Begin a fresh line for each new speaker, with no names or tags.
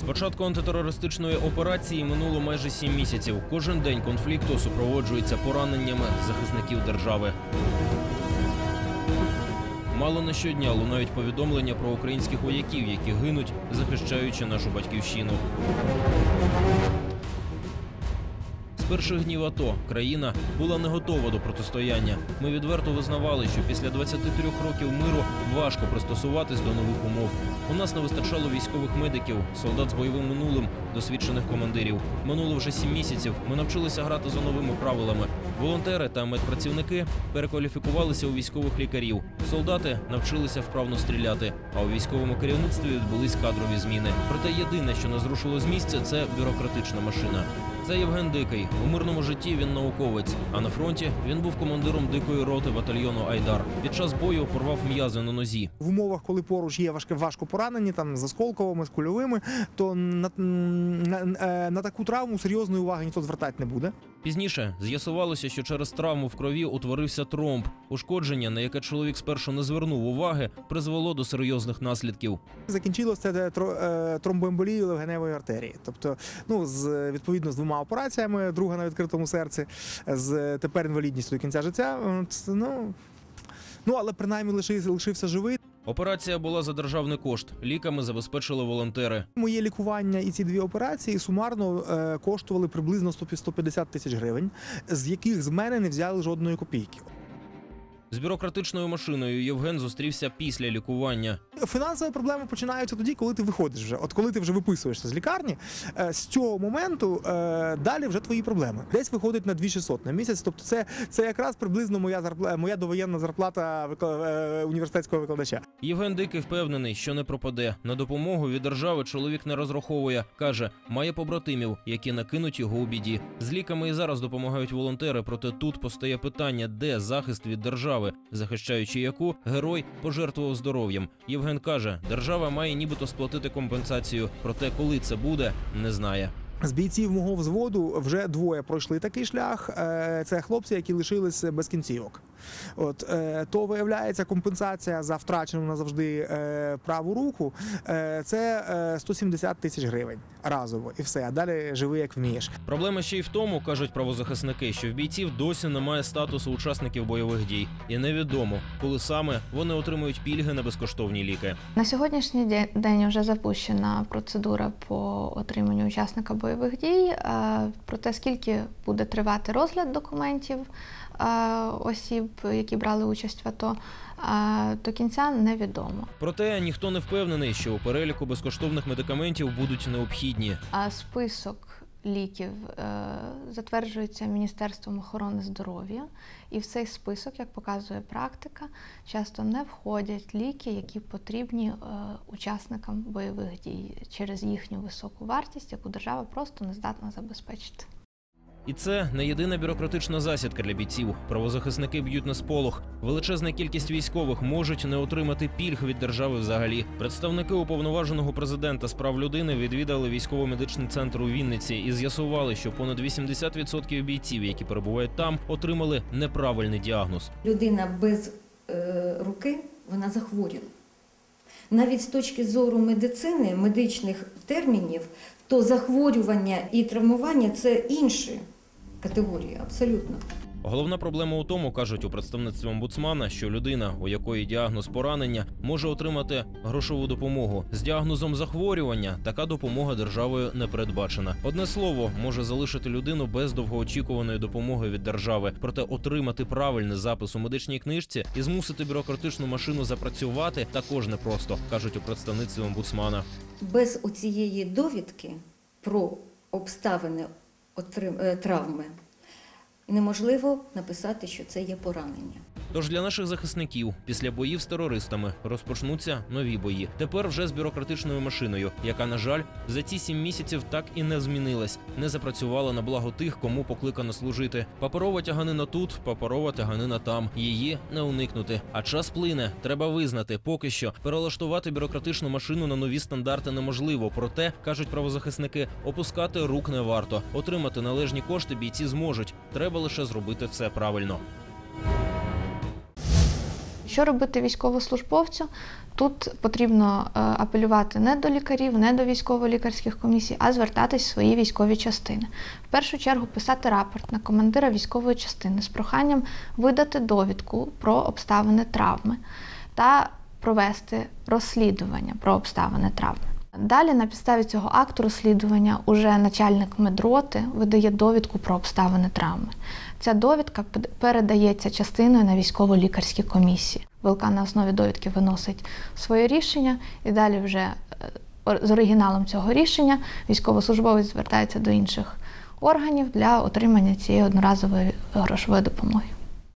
З початку антитерористичної операції минуло майже сім місяців. Кожен день конфлікту супроводжується пораненнями захисників держави. Мало не щодня лунають повідомлення про українських вояків, які гинуть, захищаючи нашу батьківщину. З перших днів АТО країна була не готова до протистояння. Ми відверто визнавали, що після 23 років миру важко пристосуватись до нових умов. У нас не вистачало військових медиків, солдат з бойовим минулим, досвідчених командирів. Минуло вже сім місяців. Ми навчилися грати за новими правилами. Волонтери та медпрацівники перекваліфікувалися у військових лікарів. Солдати навчилися вправно стріляти. А у військовому керівництві відбулись кадрові зміни. Проте єдине, що не зрушило з місця, це бюрократична машина. Це Євген Дикий. У мирному житті він науковець. А на фронті він був командиром дикої роти батальйону Айдар. Під час бою порвав м'язи на нозі.
в умовах, коли поруч є важке важко поранені, там з осколковими, з кульовими, то на, на, на, на таку травму серйозної уваги ніхто звертати не буде.
Пізніше з'ясувалося, що через травму в крові утворився тромб. Ушкодження, на яке чоловік спершу не звернув уваги, призвело до серйозних наслідків.
Закінчилося тро- е, тромбоемболією легеневої артерії. Тобто, ну з відповідно з двома операціями, друга на відкритому серці, з тепер інвалідністю до кінця життя. Ну, ну але принаймні лишився живий.
Операція була за державний кошт. Ліками забезпечили волонтери.
Моє лікування і ці дві операції сумарно е, коштували приблизно 100 150 тисяч гривень, з яких з мене не взяли жодної копійки.
З бюрократичною машиною Євген зустрівся після лікування.
Фінансові проблеми починаються тоді, коли ти виходиш вже. От коли ти вже виписуєшся з лікарні, е, з цього моменту е, далі вже твої проблеми. Десь виходить на 2600 на місяць. Тобто, це, це якраз приблизно моя зарплата, моя довоєнна зарплата е, університетського викладача.
Євген Дикий впевнений, що не пропаде. На допомогу від держави чоловік не розраховує. каже, має побратимів, які накинуть його у біді. З ліками і зараз допомагають волонтери. Проте тут постає питання, де захист від держави, захищаючи яку герой пожертвував здоров'ям. Євген каже, держава має нібито сплатити компенсацію. Проте, коли це буде, не знає.
З бійців мого взводу вже двоє пройшли такий шлях. Е, Це хлопці, які лишились без кінцівок. От е, то виявляється компенсація за втрачену назавжди е, праву руку. е, Це е, 170 тисяч гривень разово, і все. А далі живи як вмієш.
Проблема ще й в тому, кажуть правозахисники, що в бійців досі немає статусу учасників бойових дій, і невідомо, коли саме вони отримують пільги на безкоштовні ліки.
На сьогоднішній день вже запущена процедура по отриманню учасника бойових дій. Про те, скільки буде тривати розгляд документів осіб, які брали участь в АТО, до кінця невідомо.
Проте ніхто не впевнений, що у переліку безкоштовних медикаментів будуть необхідні.
А список ліків е, затверджується Міністерством охорони здоров'я, і в цей список, як показує практика, часто не входять ліки, які потрібні е, учасникам бойових дій через їхню високу вартість, яку держава просто не здатна забезпечити.
І це не єдина бюрократична засідка для бійців. Правозахисники б'ють на сполох. Величезна кількість військових можуть не отримати пільг від держави взагалі. Представники уповноваженого президента з прав людини відвідали військово-медичний центр у Вінниці і з'ясували, що понад 80% бійців, які перебувають там, отримали неправильний діагноз.
людина без е, руки вона захворіла. Навіть з точки зору медицини, медичних термінів, то захворювання і травмування це інші категорії, абсолютно.
Головна проблема у тому, кажуть у представництві омбудсмана, що людина, у якої діагноз поранення, може отримати грошову допомогу. З діагнозом захворювання така допомога державою не передбачена. Одне слово може залишити людину без довгоочікуваної допомоги від держави. Проте отримати правильний запис у медичній книжці і змусити бюрократичну машину запрацювати також непросто, кажуть у представництві омбудсмана.
Без оцієї довідки про обставини травми неможливо написати, що це є поранення.
Тож для наших захисників після боїв з терористами розпочнуться нові бої. Тепер вже з бюрократичною машиною, яка, на жаль, за ці сім місяців так і не змінилась, не запрацювала на благо тих, кому покликано служити. Паперова тяганина тут, паперова тяганина там. Її не уникнути. А час плине. Треба визнати, поки що перелаштувати бюрократичну машину на нові стандарти неможливо. Проте кажуть правозахисники, опускати рук не варто. Отримати належні кошти бійці зможуть. Треба лише зробити все правильно.
Що робити військовослужбовцю? Тут потрібно е, апелювати не до лікарів, не до військово-лікарських комісій, а звертатись в свої військові частини. В першу чергу писати рапорт на командира військової частини з проханням видати довідку про обставини травми та провести розслідування про обставини травми. Далі на підставі цього акту розслідування уже начальник медроти видає довідку про обставини травми. Ця довідка передається частиною на військово-лікарські комісії. ВЛК на основі довідки виносить своє рішення, і далі вже е, з оригіналом цього рішення військовослужбовець звертається до інших органів для отримання цієї одноразової грошової допомоги.